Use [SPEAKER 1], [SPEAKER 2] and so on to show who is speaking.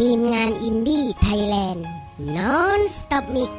[SPEAKER 1] ทีมงานอินดี้ไทยแลนด์นอนสต็อปมิก